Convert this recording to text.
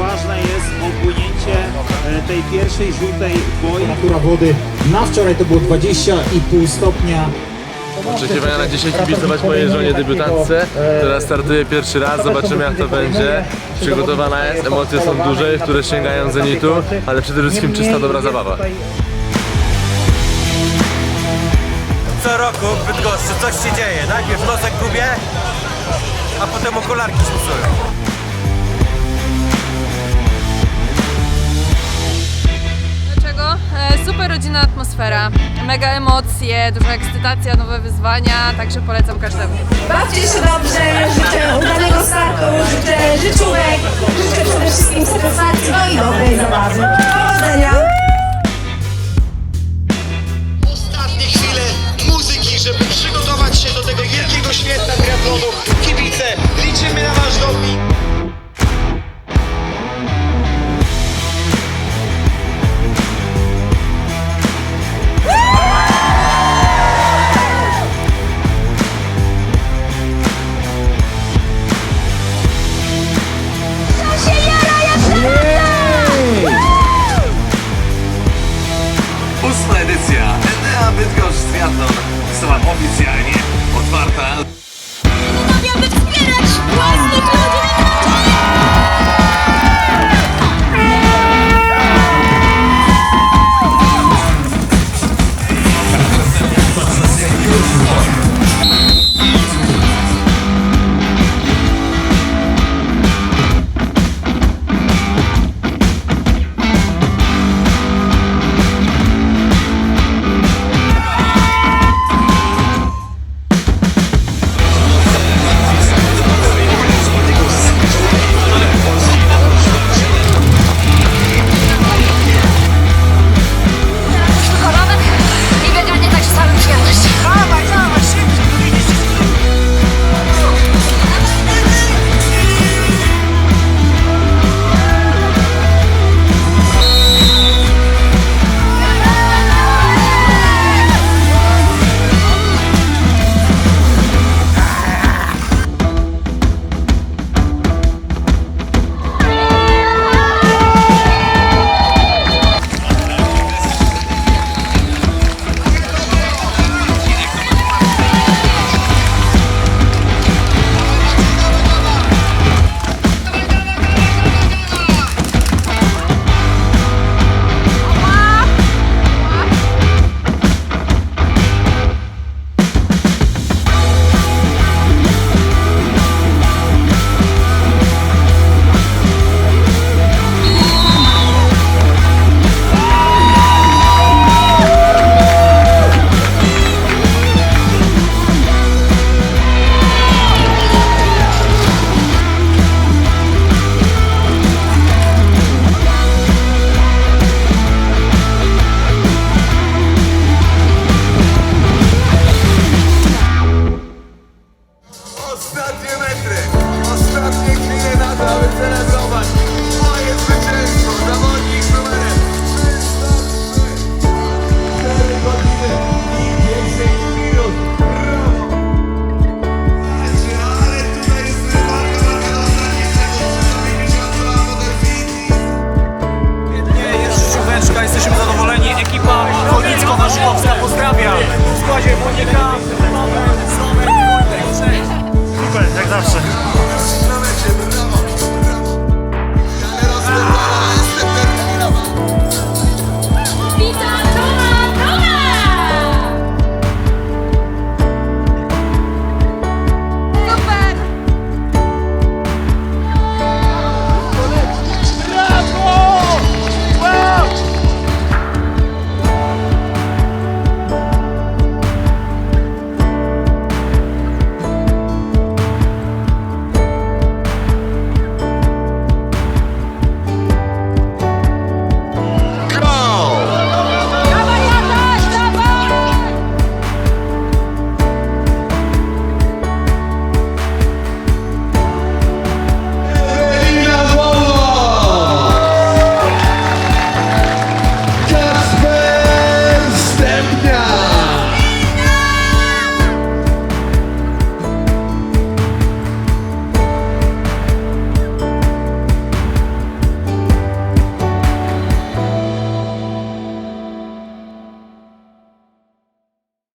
ważne jest opłynięcie e, tej pierwszej żółtej boi. Temperatura wody na wczoraj to było 20,5 stopnia. Oczekiwania na dzisiaj kibicować mojej żonie debiutantce, która startuje pierwszy raz, zobaczymy jak to będzie. Przygotowana jest, emocje są duże, które sięgają zenitu, ale przede wszystkim czysta dobra zabawa. Co roku w Bydgoszczy coś się dzieje. Najpierw nosek grubie, a potem okularki się psują. Super rodzinna atmosfera, mega emocje, duża ekscytacja, nowe wyzwania, także polecam każdemu. Bawcie się dobrze, życzę udanego startu, życzę życzówek, życzę Ostatnie chwile nadały teraz